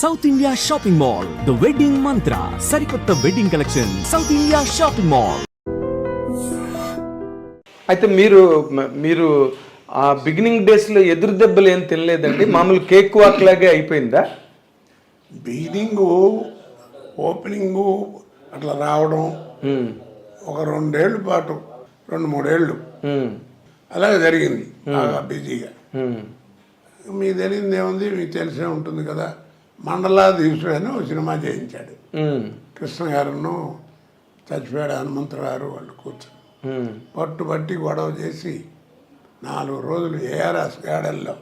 South India shopping mall the wedding Mantra సరికొత్త wedding collection south India shopping mall అయితే మీరు మీరు ఆ బిగినింగ్ డేస్లో ఎదురు దెబ్బలు ఏం తినలేదండి? మామూలు కేక్ వాక్ లాగే అయిపోయిందా? బిగినింగ్ ఓపెనింగ్ అట్లా రావడం ఒక రెండేళ్ళ పాటు రెండు మూడేళ్ళు. అలాగే జరిగింది బాగా బిజీగా మీకు తెలియదు ఏముంది? మీకు తెలిసే ఉంటుంది కదా. మండలాధీశుడు అని ఒక సినిమా చేయించాడు. కృష్ణ గారును చచ్చిపోయాడు హనుమంతరావు వాళ్ళు కూర్చొని. ఉమ్, పట్టుబట్టి గొడవ చేసి నాలుగు రోజులు ఏఆర్ఎస్ గార్డెన్లో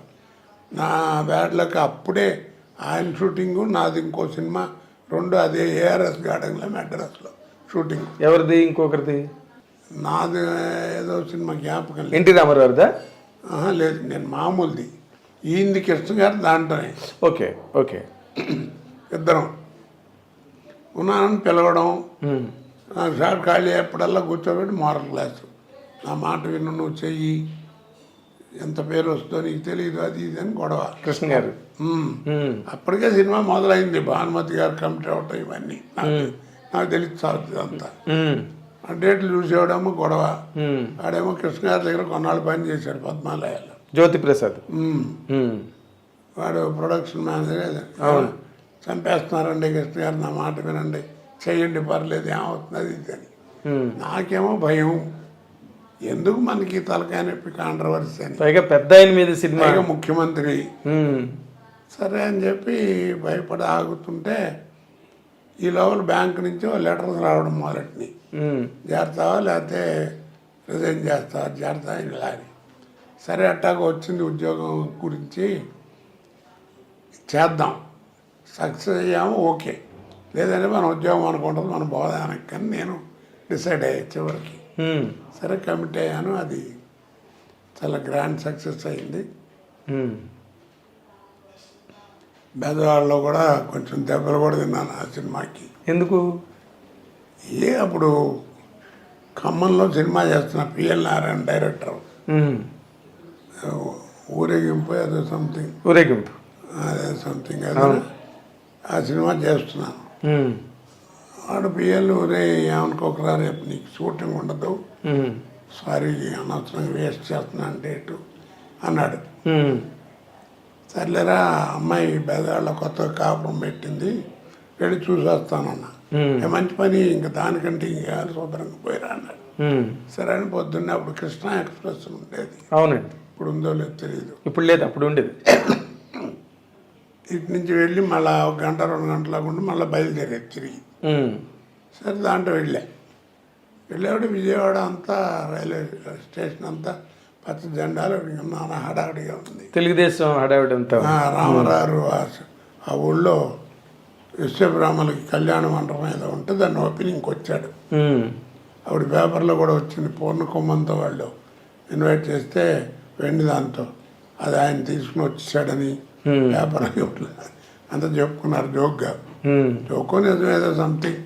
నా బ్యాడ్లకు అప్పుడే ఆయన షూటింగు నాది ఇంకో సినిమా రెండు అదే ఏఆర్ఎస్ గార్డెన్లో మెడ్రాస్లో షూటింగ్. ఎవరిది? ఇంకొకరిది? నాది ఏదో సినిమా జ్ఞాపకం లేదు. ఎన్టీ రామారావుదా లేదు నేను మామూలుది. ఈయనది కృష్ణ గారు దాంట్లోనే. Okay okay. ఇద్దరం. ఉన్నానని పిలవడం నాకు సార్ ఖాళీ ఎప్పుడల్లా కూర్చోబెట్టి మోరల్ క్లాసు నా మాట విను నువ్వు చెయ్యి. ఎంత పేరు వస్తుందో నీకు తెలియదు అది ఇది అని గొడవ. కృష్ణ గారు. అప్పటికే సినిమా మొదలైంది భానుమతి గారు కమిటీ అవటం ఇవన్నీ. నాకు తెలిసి సాగుతుంది అంతా. ఆ డేట్లు చూసేవాడేమో గొడవ. ఆడేమో కృష్ణ గారి దగ్గర కొన్నాళ్ళు పని చేశాడు పద్మాలయాలు జ్యోతి ప్రసాద్. వాడు ప్రొడక్షన్ మేనేజర్ అవును. చంపేస్తున్నారండి కృష్ణ గారు నా మాట వినండి. చెయ్యండి పర్లేదు ఏమవుతుంది ఇది అని. నాకేమో భయం. ఎందుకు మనకి తలకాయ నొప్పి కాంట్రవర్సీ అని? పైగా పెద్ద ఆయన మీద సినిమా. ముఖ్యమంత్రి. సరే అని చెప్పి భయపడి ఆగుతుంటే ఈ లోపల బ్యాంక్ నుంచి లెటర్స్ రావడం మొదలెట్ని ఉమ్, చేస్తావా లేకపోతే రిజైన్ చేస్తావా చేస్తా ఇలా అని సరే అట్టాగా వచ్చింది ఉద్యోగం గురించి. చేద్దాం. సక్సెస్ అయ్యాము ఓకే. లేదంటే మన ఉద్యోగం అనుకుంటుంది మన బోధానికి కానీ నేను డిసైడ్ అయ్యా చివరికి. సరే కమిట్ అయ్యాను. అది చాలా గ్రాండ్ సక్సెస్ అయింది. బెదవాడలో కూడా కొంచెం దెబ్బలు కూడా తిన్నాను ఆ సినిమాకి. ఎందుకు? ఏ అప్పుడు ఖమ్మంలో సినిమా చేస్తున్న పిఎల్ నారాయణ డైరెక్టర్. ఊరేగింపు ఏదో సంథింగ్ ఊరేగింపు. అదే సంథింగ్ ఆ సినిమా చేస్తున్నాను. వాడు పిఎల్ ఊరే ఏమనుకోకరా రేపు నీకు షూటింగ్ ఉండదు. సారీ అనవసరంగా వేస్ట్ చేస్తున్నా అంటే ఇటు అన్నాడు. సర్లేరా అమ్మాయి బెదవాళ్ళ కొత్తగా కాపురం పెట్టింది. వెళ్ళి చూసి వస్తానన్నా ఉమ్, ఏ మంచి పని ఇంకా దానికంటే ఇంకా శుభ్రంగా పోయిరా అన్నాడు. సరే అని పొద్దున్నే అప్పుడు కృష్ణా ఎక్స్ప్రెస్ ఉండేది. అవునండి. ఇప్పుడు ఉందో లేదో తెలియదు ఇప్పుడు లేదు అప్పుడు ఉండేది. ఇటు నుంచి వెళ్ళి మళ్ళీ ఒక గంట రెండు గంటలకు ఉండి మళ్ళీ బయలుదేరేది తిరిగి. సరే దాంట్లో వెళ్ళా. వెళ్ళేవాడు విజయవాడ అంతా రైల్వే స్టేషన్ అంతా పచ్చ జెండాలు నాన్న హడావిడిగా ఉంది. తెలుగుదేశం హడావిడి అంతా రామరారు ఆ ఊళ్ళో విశ్వబ్రాహ్మణులకి కళ్యాణ మండపం ఏదో ఉంటే దాన్ని ఓపెనింగ్కి వచ్చాడు ఆవిడ పేపర్లో కూడా వచ్చింది పూర్ణ కొమ్మంతో వాళ్ళు ఇన్వైట్ చేస్తే వెండి దాంతో అది ఆయన తీసుకుని వచ్చేసాడని పేపర్ అంత చెప్పుకున్నారు జోక్గా. ఉమ్, జోకో నిజం ఏదో సంథింగ్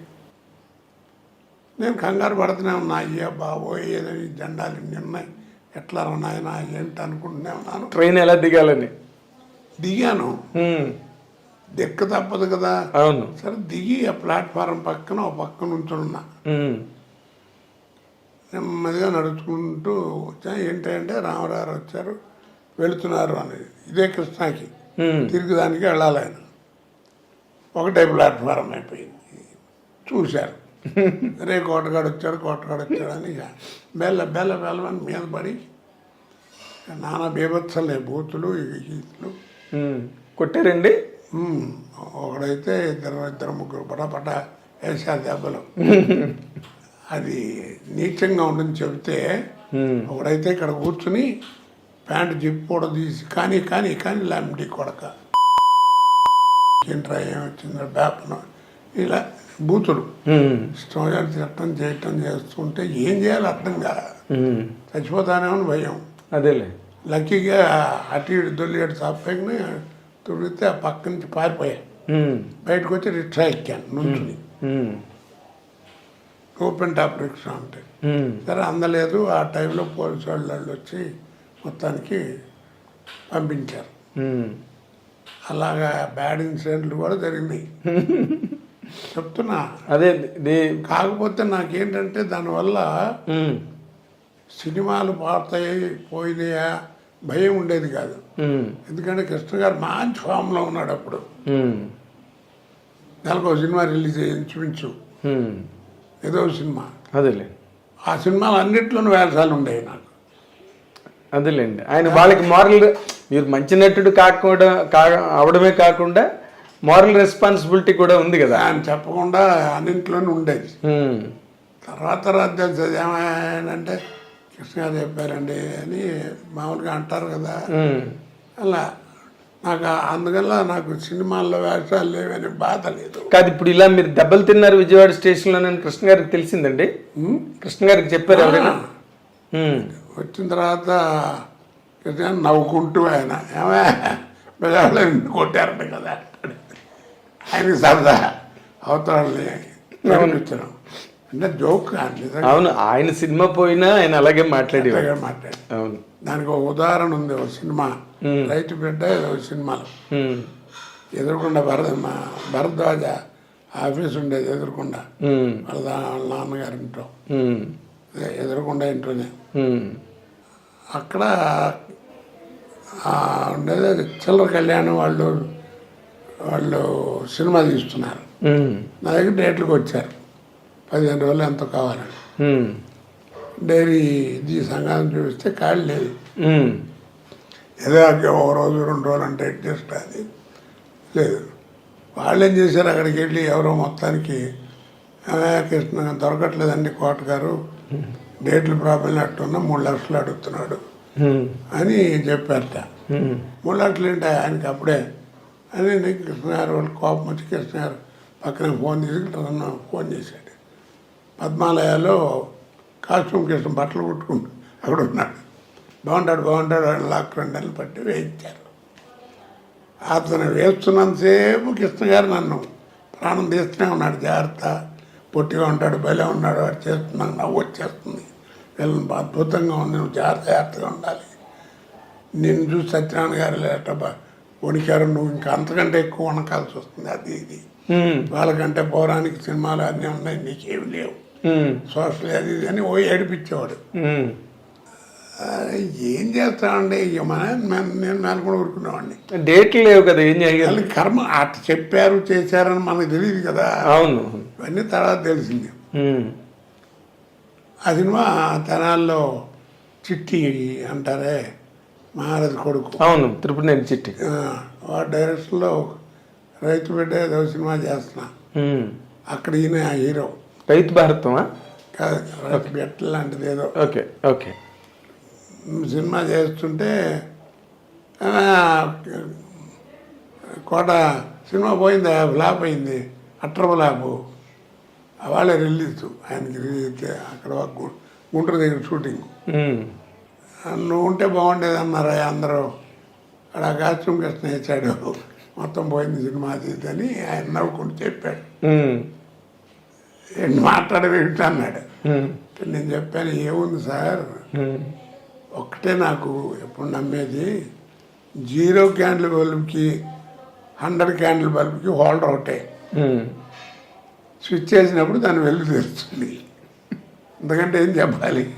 నేను కంగారు పడుతూనే ఉన్నా అయ్యా బాబోయ్ ఏదో ఈ జెండాలు ఇన్ని ఉన్నాయి. ఎట్లా నాయన ఏంటి అనుకుంటూనే ఉన్నాను. ట్రైన్ ఎలా దిగాలని? దిగాను. ఉమ్, దిక్క తప్పదు కదా. అవును. సరే దిగి ఆ ప్లాట్ఫారం పక్కన ఒక పక్క నుంచున్నా. ఉమ్, నెమ్మదిగా నడుచుకుంటూ వచ్చా. ఏంటంటే రామరారు వచ్చారు. వెళుతున్నారు అనేది ఇదే కృష్ణాకి. తిరిగి దానికి వెళ్ళాలి ఆయన. ఒకటే ప్లాట్ఫారం అయిపోయింది. చూశారు. రే కోటగాడు వచ్చాడు కోటగాడు వచ్చాడు అని బెల్ల బెల్ల బెల్లమని మీద పడి నానా బీభత్సలే బూతులు ఉమ్. కొట్టారండి? ఒకడైతే ఇద్దరు ఇద్దరు ముగ్గురు పటాపట వేసా దెబ్బలు. అది నీచంగా ఉంటుంది చెబితే ఒకడైతే ఇక్కడ కూర్చుని ప్యాంటు జిప్ కూడా తీసి కానీ కానీ కానీ లాంటి కొడక. ఏంట్రా ఏమొచ్చిందో బేపన ఇలా బూతులు. ఇష్టం తిట్టడం చేయటం చేస్తుంటే ఏం చేయాలి అర్థం కాదు ఉమ్. చచ్చిపోతానేమో అని భయం. అదేలే. లక్కీగా అటు ఇటు దొల్లిగడు సాపేకనే తుడిగితే ఆ పక్క నుంచి పారిపోయా. బయటకు వచ్చి రిక్షా ఎక్కాను నుంచుని. ఓపెన్ టాప్ రిక్షా అంటే. సరే అందలేదు. ఆ టైంలో పోలీసు వాళ్ళు వచ్చి మొత్తానికి పంపించారు. అలాగా బ్యాడ్ ఇన్సిడెంట్లు కూడా జరిగినాయి. చెప్తున్నా. అదే కాకపోతే నాకేంటంటే దానివల్ల సినిమాలు పాతాయి పోయినాయా భయం ఉండేది కాదు. ఎందుకంటే కృష్ణ గారు మంచి ఫామ్లో ఉన్నాడు అప్పుడు. నెలకు సినిమా రిలీజ్ అయ్యి ఇంచుమించు. ఏదో సినిమా. అదేలే. ఆ సినిమాలు అన్నిట్లోనూ వేషాలు ఉండేవి నాకు. అదేలేండి. ఆయన వాళ్ళకి మారల్ మీరు మంచి నటుడు కాకుండా కా అవడమే కాకుండా మారల్ రెస్పాన్సిబిలిటీ కూడా ఉంది కదా. ఆయన చెప్పకుండా అన్నింట్లోనూ ఉండేది. తర్వాత తర్వాత ఏమైందంటే కృష్ణ గారు చెప్పారండి అని మామూలుగా అంటారు కదా. అలా నాకు అందువల్ల నాకు సినిమాల్లో వేషాలు లేవని బాధ లేదు. కాదు ఇప్పుడు ఇలా మీరు దెబ్బలు తిన్నారు విజయవాడ స్టేషన్లో అని కృష్ణ గారికి తెలిసిందండి? కృష్ణ గారికి చెప్పారు ఎవరైనా? వచ్చిన తర్వాత నవ్వుకుంటూ ఆయన ఏమే ప్రజలు కొట్టారంట కదా. ఆయనకి సరదా అవతరాలని నవ్వించడం అంటే జోక్ అవును ఆయన సినిమా పోయినా ఆయన అలాగే మాట్లాడేవాడు. మాట్లాడు అవును. దానికి ఒక ఉదాహరణ ఉంది ఒక సినిమా. రైతు బిడ్డ ఏదో ఒక సినిమాలో. ఎదురుకుండా భరత మా భరద్వాజ ఆఫీస్ ఉండేది ఎదురుకుండా. వాళ్ళ దా- వాళ్ళ నాన్నగారి ఇంట్లో ఉమ్, ఎదురుకుండా ఇంట్లోనే. అక్కడ ఉండేది చిల్లర కళ్యాణం వాళ్ళు వాళ్ళు సినిమా తీస్తున్నారు. నా దగ్గర డేట్లకు వచ్చారు. పదిహేను రోజులు ఎంతో కావాలని డైరీ ఇది సంఘాన్ని చూపిస్తే ఖాళీ లేదు. ఏదో ఒక రోజు రెండు రోజులు అంటే అడ్జస్ట్ అది లేదు. వాళ్ళు ఏం చేశారు? అక్కడికి వెళ్ళి ఎవరో మొత్తానికి కృష్ణ దొరకట్లేదండి కోట గారు. డేట్లు ప్రాబ్లం అట్టున్నా మూడు లక్షలు అడుగుతున్నాడు. అని చెప్పారట మూడు లక్షలు ఏంటి? ఆయనకి అప్పుడే. అని నేను కృష్ణ గారు వాళ్ళు కోపం వచ్చి కృష్ణ గారు పక్కన ఫోన్ చేసి నన్ను ఫోన్ చేశాడు. పద్మాలయాలో కాస్ట్యూమ్ కృష్ణ బట్టలు కుట్టుకుంటూ అక్కడ ఉన్నాడు. బాగుంటాడు బాగుంటాడు అని లాక్ రెండు నెలలు పట్టి వేయించారు. అతను వేస్తున్నంతసేపు కృష్ణ గారు నన్ను ప్రాణం తీస్తూనే ఉన్నాడు. జాగ్రత్త. పొట్టిగా ఉంటాడు భలే ఉన్నాడు వాడు చేస్తున్నాను నవ్వు వచ్చేస్తుంది. వీళ్ళని అద్భుతంగా ఉంది నువ్వు జాగ్రత్త జాగ్రత్తగా ఉండాలి. నిన్ను చూసి సత్యనారాయణ గారు లేట వణికారు నువ్వు ఇంకా అంతకంటే ఎక్కువ వణకాల్సి వస్తుంది అది ఇది. వాళ్ళకంటే పౌరాణిక సినిమాలు అన్నీ ఉన్నాయి నీకేమి లేవు. సోషల్ అది ఇది అని ఓ ఏడిపించేవాడు. ఏం చేస్తామండి? ఇక మన నేను నెలకొని ఊరుకునేవాడిని. డేట్లు లేవు కదా ఏం వాళ్ళకి కర్మ అట్ చెప్పారు చేశారని మనకు తెలియదు కదా. అవును. ఇవన్నీ తర్వాత తెలిసింది. ఆ సినిమా తెనాల్లో చిట్టి అంటారే మహారాజు కొడుకు. అవును తిరుపతి చిట్టి. ఆ, డైరెక్షన్లో రైతు బిడ్డ ఏదో సినిమా చేస్తున్నా. అక్కడ ఈయన ఆ హీరో. రైతు భారతమా? కాదు రైతు బిడ్డ లాంటిది ఏదో. Okay okay. సినిమా చేస్తుంటే కోట సినిమా పోయింది ఫ్లాప్ అయింది అట్ర ఫ్లాపు వాళ్ళే రిలీజ్ ఆయనకి రిలీజ్ అక్కడ గు- గుంటూరు దగ్గర షూటింగ్ నువ్వు ఉంటే బాగుండేది అన్నారా అందరూ. అక్కడ కాస్ట్యూమ్ కృష్ణ వేసాడు మొత్తం పోయింది సినిమా అని ఆయన నవ్వుకుంటూ చెప్పాడు. ఏంటి అన్నాడు. నేను చెప్పాను ఏముంది సార్. ఒక్కటే నాకు ఎప్పుడు నమ్మేది జీరో క్యాండిల్ బల్బ్కి హండ్రెడ్ క్యాండిల్ బల్బ్కి హోల్డర్ ఒకటే. స్విచ్ చేసినప్పుడు దాని వెలుగు తెలుస్తుంది. ఎందుకంటే ఏం చెప్పాలి?